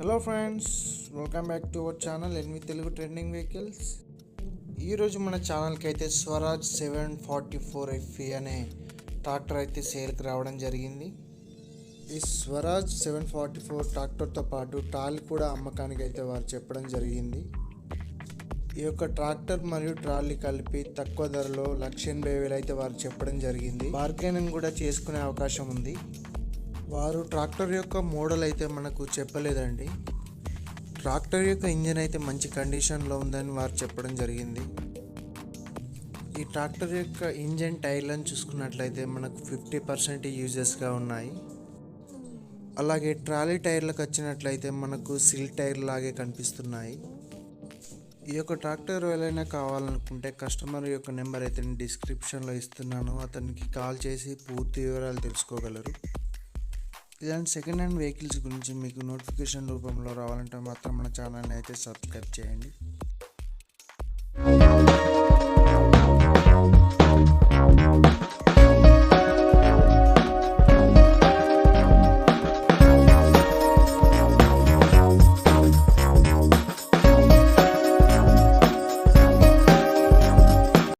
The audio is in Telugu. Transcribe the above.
Hello friends welcome back to our channel ఎనిమిది తెలుగు ట్రెండింగ్ వెహికల్స్ ఈరోజు మన ఛానల్కి అయితే Swaraj seven forty four FE అనే ట్రాక్టర్ అయితే సేల్కి రావడం జరిగింది. ఈ స్వరాజ్ సెవెన్ ఫార్టీ ఫోర్ ట్రాక్టర్తో పాటు ట్రాలీ కూడా అమ్మకానికి అయితే వారు చెప్పడం జరిగింది. ఈ యొక్క ట్రాక్టర్ మరియు ట్రాలీ కలిపి తక్కువ ధరలో లక్ష ఎనభై వేలు అయితే వారు చెప్పడం జరిగింది. బార్గెనింగ్ కూడా చేసుకునే అవకాశం ఉంది. వారు ట్రాక్టర్ యొక్క మోడల్ అయితే మనకు చెప్పలేదండి. ట్రాక్టర్ యొక్క ఇంజిన్ అయితే మంచి కండిషన్లో ఉందని వారు చెప్పడం జరిగింది. ఈ ట్రాక్టర్ యొక్క ఇంజిన్ టైర్లను చూసుకున్నట్లయితే మనకు ఫిఫ్టీ పర్సెంట్ యూజెస్గా ఉన్నాయి. అలాగే ట్రాలీ టైర్లకు వచ్చినట్లయితే మనకు సిల్ టైర్ లాగే కనిపిస్తున్నాయి. ఈ యొక్క ట్రాక్టర్ ఎవరైనా కావాలనుకుంటే కస్టమర్ యొక్క నెంబర్ అయితే నేను డిస్క్రిప్షన్లో ఇస్తున్నాను. అతనికి కాల్ చేసి పూర్తి వివరాలు తెలుసుకోగలరు. ఇలాంటి సెకండ్ హ్యాండ్ వెహికల్స్ గురించి మీకు నోటిఫికేషన్ రూపంలో రావాలంటే మాత్రం మన ఛానల్ని అయితే సబ్స్క్రైబ్ చేయండి.